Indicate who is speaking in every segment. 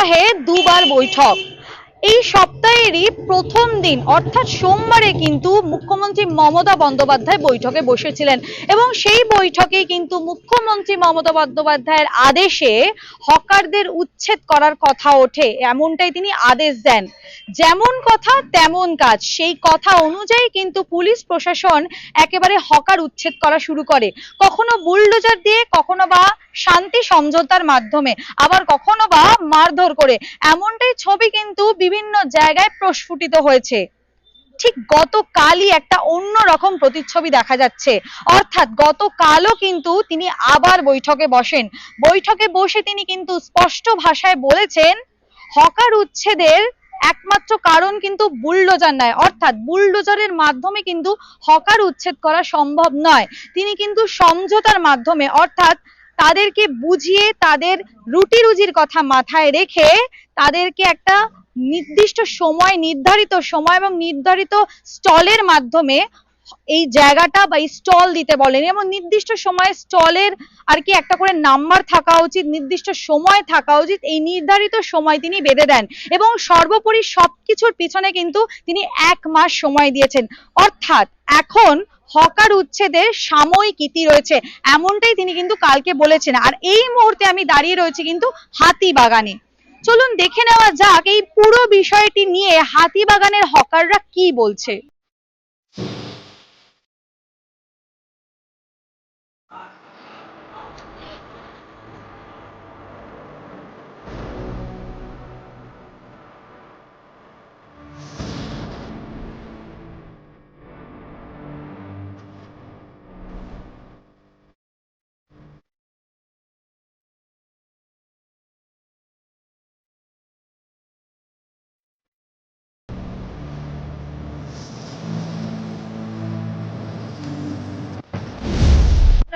Speaker 1: সপ্তাহে দুবার বৈঠক। এই সপ্তাহেরই প্রথম দিন, অর্থাৎ সোমবারে কিন্তু মুখ্যমন্ত্রী মমতা বন্দ্যোপাধ্যায় বৈঠকে বসেছিলেন এবং সেই বৈঠকে কিন্তু মুখ্যমন্ত্রী মমতা বন্দ্যোপাধ্যায়ের আদেশে হকারদের উচ্ছেদ করার কথা ওঠে, এমনটাই তিনি আদেশ দেন। যেমন কথা, তেমন কাজ। সেই কথা অনুযায়ী কিন্তু পুলিশ প্রশাসন একেবারে হকার উচ্ছেদ করা শুরু করে। কখনো বুলডোজার দিয়ে, কখনো বা শান্তি সমঝোতার মাধ্যমে, আবার কখনো বা মারধর করে। এমনটাই ছবি কিন্তু বিভিন্ন জায়গায় প্রস্ফুটিত হয়েছে। ঠিক গতকালই একটা অন্য রকম প্রতিচ্ছবি দেখা যাচ্ছে। অর্থাৎ গতকালও কিন্তু তিনি আবার বৈঠকে বসেন। বৈঠকে বসে তিনি কিন্তু স্পষ্ট ভাষায় বলেছেন, হকার উচ্ছেদের একমাত্র কারণ কিন্তু বুলডোজার নয়। অর্থাৎ বুলডোজারের মাধ্যমে কিন্তু হকার উচ্ছেদ করা সম্ভব নয়। তিনি কিন্তু সমঝোতার মাধ্যমে, অর্থাৎ তাদেরকে বুঝিয়ে তাদের রুটি রুজির কথা মাথায় রেখে তাদেরকে একটা নির্দিষ্ট সময়, নির্ধারিত সময় এবং নির্ধারিত স্টলের মাধ্যমে এই জায়গাটা বা স্টল দিতে বলেন। এবং নির্দিষ্ট সময়ে স্টলের আর কি একটা করে নাম্বার থাকা উচিত, নির্দিষ্ট সময় থাকা উচিত, এই নির্ধারিত সময় তিনি বেঁধে দেন। এবং সর্বোপরি সবকিছুর পিছনে কিন্তু তিনি এক মাস সময় দিয়েছেন। অর্থাৎ এখন হকার উচ্ছেদের সাময়িক ইতি রয়েছে, এমনটাই তিনি কিন্তু কালকে বলেছেন। আর এই মুহূর্তে আমি দাঁড়িয়ে রয়েছি কিন্তু হাতিবাগানে। চলুন দেখে নেওয়া যাক এই পুরো বিষয়টি নিয়ে হাতিবাগানের হকাররা কি বলছে।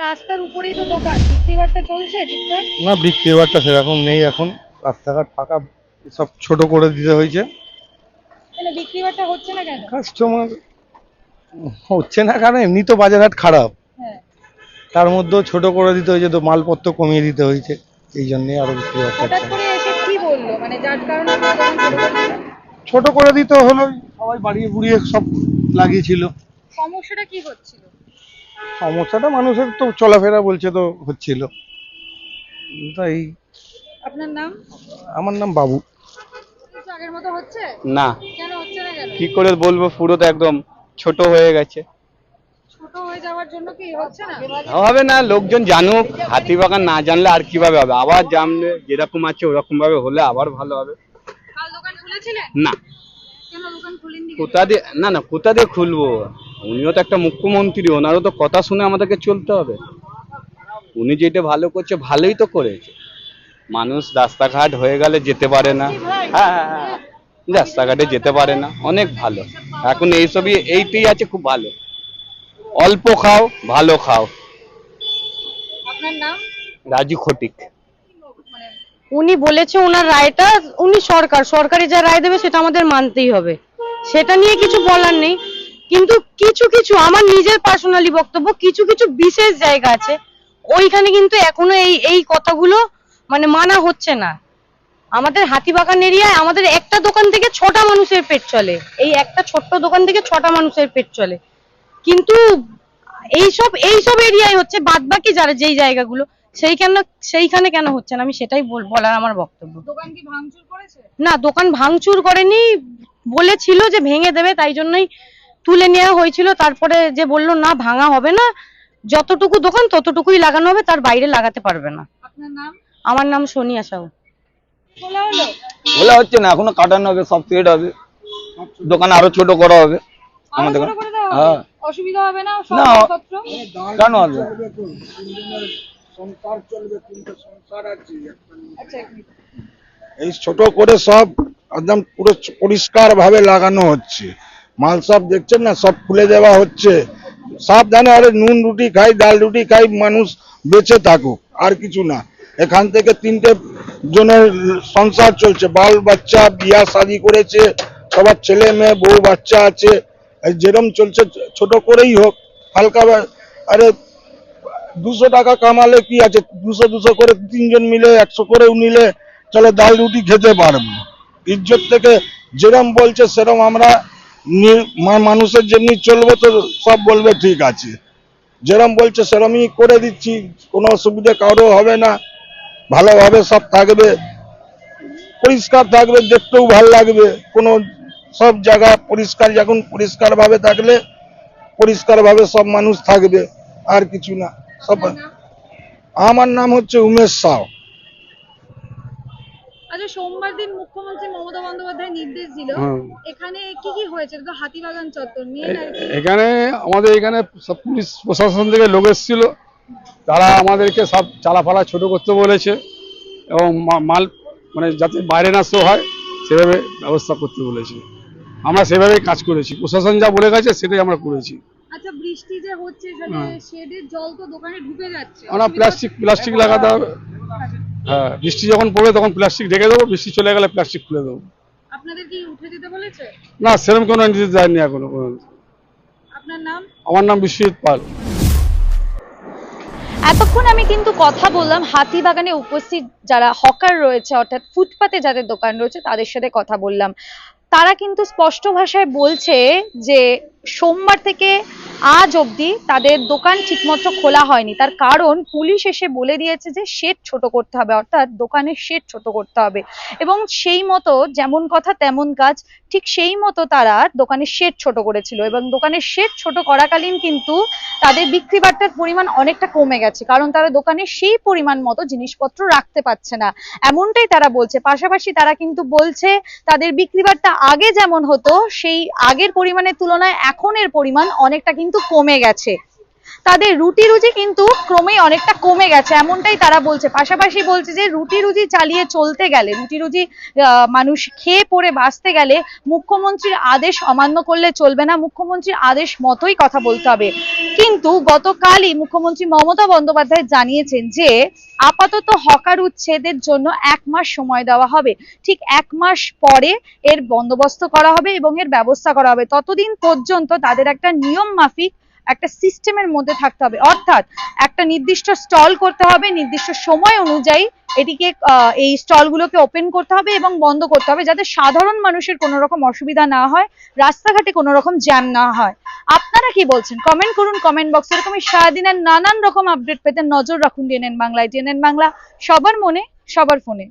Speaker 1: রাস্তার উপরেই তো দোকান। বিক্রিবাট্টা চলছে ঠিকঠাক?
Speaker 2: না বিক্রি বাট্টা সেরকম নেই এখন। রাস্তাঘাট ফাঁকা সব ছোট করে দিতে হয়েছে।
Speaker 1: বিক্রিবাট্টা হচ্ছে না কেন?
Speaker 2: কাস্টমার হচ্ছে না কারণ এমনি তো বাজারহাট খারাপ।
Speaker 1: হ্যাঁ।
Speaker 2: তার মধ্যেও ছোট করে দিতে হয়েছে তো মালপত্র কমিয়ে দিতে হয়েছে। এই জন্যই আরও বিক্রি বাট্টা
Speaker 1: মানে? ছোট করে
Speaker 2: দিতে হলো সবাই বাড়িয়ে বুড়িয়ে সব লাগিয়েছিল।
Speaker 1: সমস্যাটা কি হচ্ছিল?
Speaker 2: সমস্যাটা মানুষের তো চলাফেরা বলছে তো হচ্ছিল। তাই
Speaker 1: আপনার নাম?
Speaker 2: আমার নাম বাবু।
Speaker 1: আগের মতো হচ্ছে?
Speaker 3: না।
Speaker 1: কেন হচ্ছে না কেন?
Speaker 3: কি করে বলব পুরো তো একদম ছোট হয়ে গেছে।
Speaker 1: ছোট হয়ে যাওয়ার জন্য কি হচ্ছে না?
Speaker 3: হবে না লোকজন জানুক হাতিবাগান না জানলে আর কীভাবে হবে? আবার জানলে যেরকম আছে ওরকম ভাবে হলে আবার ভালো হবে।
Speaker 1: কাল দোকান খুলেছিলেন?
Speaker 3: না।
Speaker 1: কেন দোকান খুলেননি
Speaker 3: কোথা দিয়ে না না কোথা দিয়ে খুলবো? উনিও তো একটা মুখ্যমন্ত্রী ওনারও তো কথা শুনে আমাদেরকে চলতে হবে। উনি যেটা ভালো করছে ভালোই তো করেছে। মানুষ রাস্তাঘাট হয়ে গেলে যেতে পারে না। হ্যাঁ হ্যাঁ হ্যাঁ রাস্তাঘাটে যেতে পারে না। অনেক ভালো। এখন এইসবই এইটাই আছে খুব ভালো। অল্প খাও ভালো খাও। রাজু খটিক।
Speaker 4: উনি বলেছে ওনার রায়টা উনি সরকার। সরকারি যা রায় দেবে সেটা আমাদের মানতেই হবে। সেটা নিয়ে কিছু বলার নেই। কিন্তু কিছু কিছু আমার নিজের পার্সোনালি বক্তব্য কিছু কিছু বিশেষ জায়গা আছে। ওইখানে কিন্তু এখনও এই এই কথাগুলো মানে মানা হচ্ছে না। আমাদের হাতিবাগান এরিয়ায় আমাদের একটা দোকান থেকে ছটা মানুষের পেট চলে। এই একটা ছোট্ট দোকান থেকে ছটা মানুষের পেট চলে। কিন্তু এইসব এইসব এরিয়ায় হচ্ছে বাদ বাকি যারা যেই জায়গাগুলো সেইখানে সেইখানে কেন হচ্ছে না? আমি সেটাই বলার আমার বক্তব্য।
Speaker 1: দোকান কি ভাঙচুর করেছে?
Speaker 4: না দোকান ভাঙচুর করেনি। বলেছিল যে ভেঙে দেবে তাই জন্যই তুলে নেওয়া হয়েছিল তারপরে যে বলল না ভাঙা হবে না। যতটুকু দোকান ততটুকুই লাগানো হবে তার বাইরে লাগাতে পারবে না। আমার নাম সোনিয়া সাহু।
Speaker 1: খোলা
Speaker 5: বলা হচ্ছে না এখনও কাটানো হবে সব সেট হবে। দোকান আরও ছোট করা হবে। আমাদের
Speaker 1: ছোট করে দেওয়া
Speaker 5: হ্যাঁ।
Speaker 1: অসুবিধা হবে না?
Speaker 5: কেন হবে?
Speaker 1: আচ্ছা এক মিনিট।
Speaker 6: এই ছোট করে সব একদম পুরো পরিষ্কার ভাবে লাগানো হচ্ছে। মাল সব দেখছেন না, সব খুলে দেওয়া হচ্ছে। সাবধানে আরে নুন রুটি খাই, ডাল রুটি খাই, মানুষ বেঁচে থাকুক, আর কিছু না। এখান থেকে তিনটে জনের সংসার চলছে। বাল বাচ্চা, বিয়া শাদি করেছে, সবার ছেলে মেয়ে, বউ বাচ্চা আছে। যেরম চলছে, ছোট করেই হোক, হালকা আরে দুশো টাকা কামালে কি আছে? দুশো দুশো করে তিনজন মিলে, একশো করেও নিলে তাহলে ডাল রুটি খেতে পারব। ইজ্জত থেকে যেরম বলছে, সেরম আমরা মানুষের যেমনি চলবো তো সব বলবে ঠিক আছে। যেরম বলছে সেরমই করে দিচ্ছি কোনো অসুবিধা কারও হবে না। ভালোভাবে সব থাকবে পরিষ্কার থাকবে দেখতেও ভালো লাগবে। কোনো সব জায়গা পরিষ্কার যখন পরিষ্কার ভাবে থাকলে পরিষ্কার ভাবে সব মানুষ থাকবে আর কিছু না। সব আমার নাম হচ্ছে উমেশ সাউ।
Speaker 1: আচ্ছা সোমবার দিন মুখ্যমন্ত্রী মমতা বন্দ্যোপাধ্যায় নির্দেশ দিল
Speaker 7: হ্যাঁ।
Speaker 1: এখানে কি কি হয়েছে? তো হাতিবাগান চত্বর মেন
Speaker 7: এ- এখানে আমাদের এখানে সব পুলিশ প্রশাসন থেকে লোক এসেছিল। তারা আমাদেরকে সব চালাফালা ছোট করতে বলেছে এবং মাল মানে যাতে বাইরে না শো হয় সেভাবে ব্যবস্থা করতে বলেছে। আমরা সেভাবেই কাজ করেছি। প্রশাসন যা বলে গেছে সেটাই আমরা করেছি।
Speaker 1: আচ্ছা বৃষ্টি যে হচ্ছে এখানে
Speaker 7: হ্যাঁ।
Speaker 1: শেডের জল তো দোকানে ঢুকে যাচ্ছে।
Speaker 7: আমরা প্লাস্টিক প্লাস্টিক লাগাতে হবে। হ্যাঁ বৃষ্টি যখন পড়বে তখন প্লাস্টিক ঢেকে দেবো বৃষ্টি চলে গেলে প্লাস্টিক খুলে দেবো।
Speaker 1: আপনাদের কি উঠে যেতে বলেছে?
Speaker 7: না সেরকম কোনো নির্দেশ দেয়নি এখনও পর্যন্ত।
Speaker 1: আপনার নাম?
Speaker 7: আমার নাম বিশ্বজিৎ পাল।
Speaker 1: এতক্ষণ আমি কিন্তু কথা বললাম হাতিবাগানে উপস্থিত যারা হকার রয়েছে অর্থাৎ ফুটপাতে যাদের দোকান রয়েছে তাদের সাথে কথা বললাম। তারা কিন্তু স্পষ্ট ভাষায় বলছে যে সোমবার থেকে আজ অবধি তাদের দোকান ঠিকমতো খোলা হয়নি। তার কারণ পুলিশ এসে বলে দিয়েছে যে শেড ছোট করতে হবে, অর্থাৎ দোকানের শেড ছোট করতে হবে। এবং সেই মতো যেমন কথা তেমন কাজ, ঠিক সেই মতো তারা দোকানের শেড ছোট করেছিল। এবং দোকানের শেড ছোট করাকালীন কিন্তু তাদের বিক্রি বার্তার পরিমাণ অনেকটা কমে গেছে, কারণ তারা দোকানে সেই পরিমাণ মতো জিনিসপত্র রাখতে পারছে না। এমনটাই তারা বলছে। পাশাপাশি তারা কিন্তু বলছে, তাদের বিক্রি বার্তা আগে যেমন হতো, সেই আগের পরিমাণের তুলনায় এখনের পরিমাণ অনেকটা কিন্তু কমে গেছে। তাদের রুটি রুজি কিন্তু ক্রমেই অনেকটা কমে গেছে, এমনটাই তারা বলছে। পাশাপাশি বলছে যে, রুটি রুজি চালিয়ে চলতে গেলে, রুটি রুজি মানুষ খেয়ে পড়ে বাঁচতে গেলে মুখ্যমন্ত্রীর আদেশ অমান্য করলে চলবে না। মুখ্যমন্ত্রীর আদেশ মতোই কথা বলতে হবে। কিন্তু গতকালই মুখ্যমন্ত্রী মমতা বন্দ্যোপাধ্যায় জানিয়েছেন যে আপাতত হকার উচ্ছেদের জন্য এক মাস সময় দেওয়া হবে। ঠিক এক মাস পরে এর বন্দোবস্ত করা হবে এবং এর ব্যবস্থা করা হবে। ততদিন পর্যন্ত তাদের একটা নিয়ম মাফিক একটা সিস্টেমের মধ্যে থাকতে হবে। অর্থাৎ একটা নির্দিষ্ট স্টল করতে হবে, নির্দিষ্ট সময় অনুযায়ী এটিকে এই স্টলগুলোকে ওপেন করতে হবে এবং বন্ধ করতে হবে যাতে সাধারণ মানুষের কোনো রকম অসুবিধা না হয়, রাস্তাঘাটে কোনো রকম জ্যাম না হয়। আপনারা কি বলছেন? কমেন্ট করুন কমেন্ট বক্স এরকমই সারাদিনের নানান রকম আপডেট পেতে নজর রাখুন ডিএনএন বাংলায়। ডিএনএন বাংলা সবার মনে, সবার ফোনে।